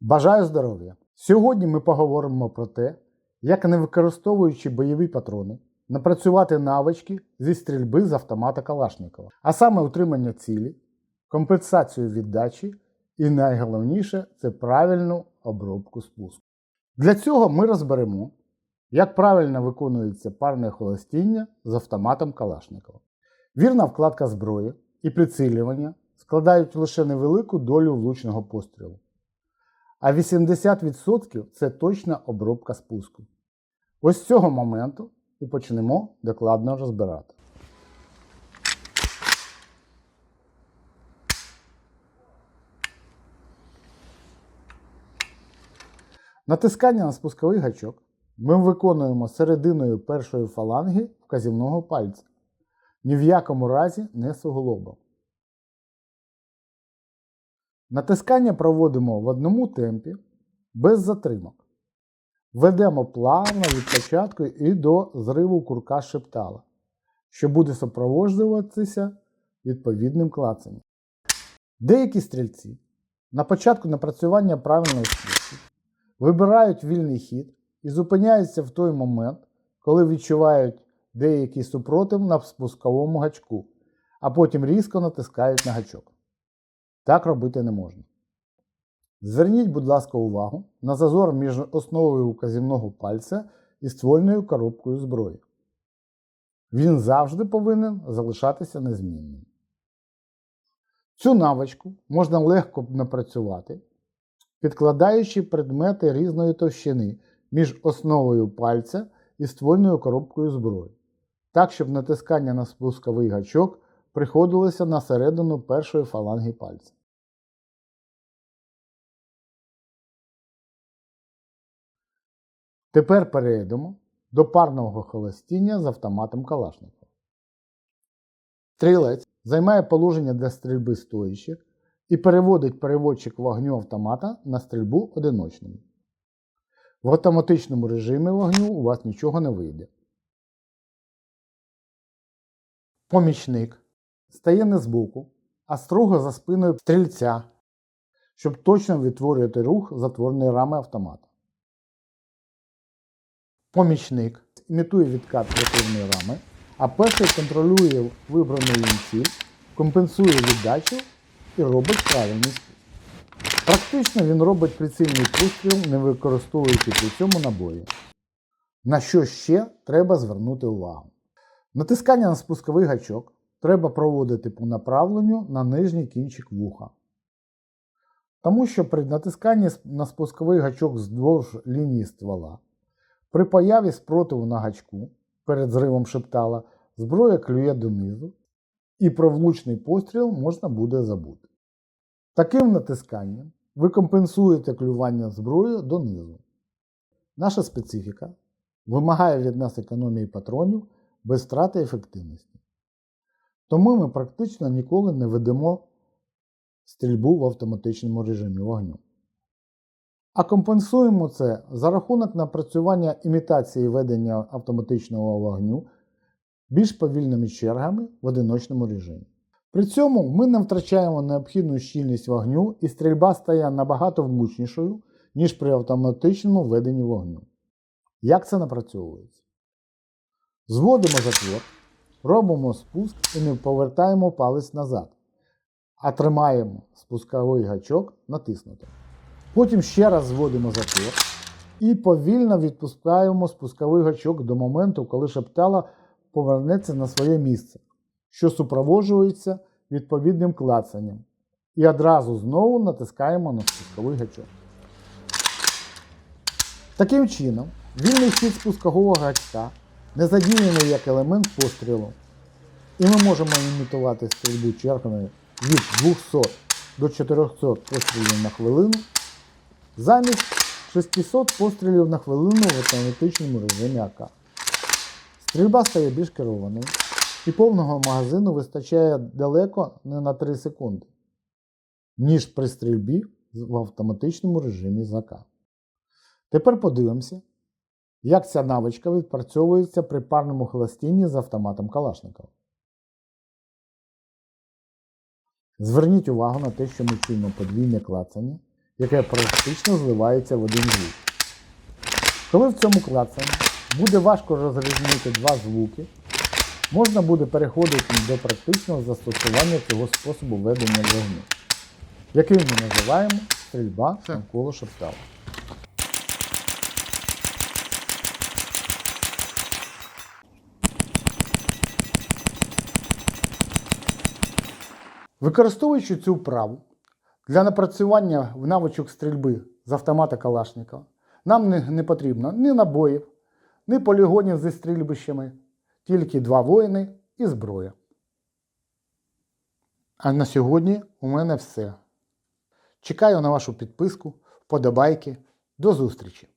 Бажаю здоров'я! Сьогодні ми поговоримо про те, як не використовуючи бойові патрони, напрацювати навички зі стрільби з автомата Калашникова, а саме утримання цілі, компенсацію віддачі і найголовніше це правильну обробку спуску. Для цього ми розберемо, як правильно виконується парне холостіння з автоматом Калашникова. Вірна вкладка зброї і прицілювання складають лише невелику долю влучного пострілу. А 80% це точна обробка спуску. Ось з цього моменту і почнемо докладно розбирати. Натискання на спусковий гачок ми виконуємо серединою першої фаланги вказівного пальця. Ні в якому разі не суглобом. Натискання проводимо в одному темпі, без затримок. Ведемо плавно від початку і до зриву курка шептала, що буде супроводжуватися відповідним клацанням. Деякі стрільці на початку напрацювання правильної спуску вибирають вільний хід і зупиняються в той момент, коли відчувають деякий супротив на спусковому гачку, а потім різко натискають на гачок. Так робити не можна. Зверніть, будь ласка, увагу на зазор між основою указівного пальця і ствольною коробкою зброї. Він завжди повинен залишатися незмінним. Цю навичку можна легко напрацювати, підкладаючи предмети різної товщини між основою пальця і ствольною коробкою зброї, так, щоб натискання на спусковий гачок приходилося на середину першої фаланги пальця. Тепер перейдемо до парного холостіння з автоматом Калашникова. Стрілець займає положення для стрільби стоячи і переводить переводчик вогню автомата на стрільбу одиночним. В автоматичному режимі вогню у вас нічого не вийде. Помічник стає не збоку, а строго за спиною стрільця, щоб точно відтворювати рух затворної рами автомата. Помічник імітує відкат затворної рами, а перший контролює вибрану ціль, компенсує віддачу і робить правильний спуск. Практично він робить прицільний постріл, не використовуючи при цьому набої. На що ще треба звернути увагу? Натискання на спусковий гачок треба проводити по направленню на нижній кінчик вуха. Тому що при натисканні на спусковий гачок вздовж лінії ствола, при появі спротиву на гачку перед зривом шептала, зброя клює донизу, і про влучний постріл можна буде забути. Таким натисканням ви компенсуєте клювання зброї донизу. Наша специфіка вимагає від нас економії патронів без втрати ефективності. Тому ми практично ніколи не ведемо стрільбу в автоматичному режимі вогню. А компенсуємо це за рахунок напрацювання імітації ведення автоматичного вогню більш повільними чергами в одиночному режимі. При цьому ми не втрачаємо необхідну щільність вогню і стрільба стає набагато влучнішою, ніж при автоматичному веденні вогню. Як це напрацьовується? Зводимо затвор, робимо спуск і не повертаємо палець назад, а тримаємо спусковий гачок натиснуто. Потім ще раз зводимо затвор і повільно відпускаємо спусковий гачок до моменту, коли шептала повернеться на своє місце, що супроводжується відповідним клацанням. І одразу знову натискаємо на спусковий гачок. Таким чином, вільний хід спускового гачка не задіяний як елемент пострілу. І ми можемо імітувати стрільбу чергами від 200 до 400 пострілів на хвилину замість 600 пострілів на хвилину в автоматичному режимі АК. Стрільба стає більш керованою, і повного магазину вистачає далеко не на 3 секунди, ніж при стрільбі в автоматичному режимі з АК. Тепер подивимося, як ця навичка відпрацьовується при парному холостінні з автоматом Калашникова. Зверніть увагу на те, що ми чуємо подвійне клацання яке практично зливається в один звук. Коли в цьому клацанні буде важко розрізнити два звуки, можна буде переходити до практичного застосування цього способу ведення вогню, який ми називаємо стрільба навколо шептала. Використовуючи цю вправу для напрацювання в навичок стрільби з автомата Калашникова, нам не, не потрібно ні набоїв, ні полігонів зі стрільбищами, тільки два воїни і зброя. А на сьогодні у мене все. Чекаю на вашу підписку, вподобайки. До зустрічі!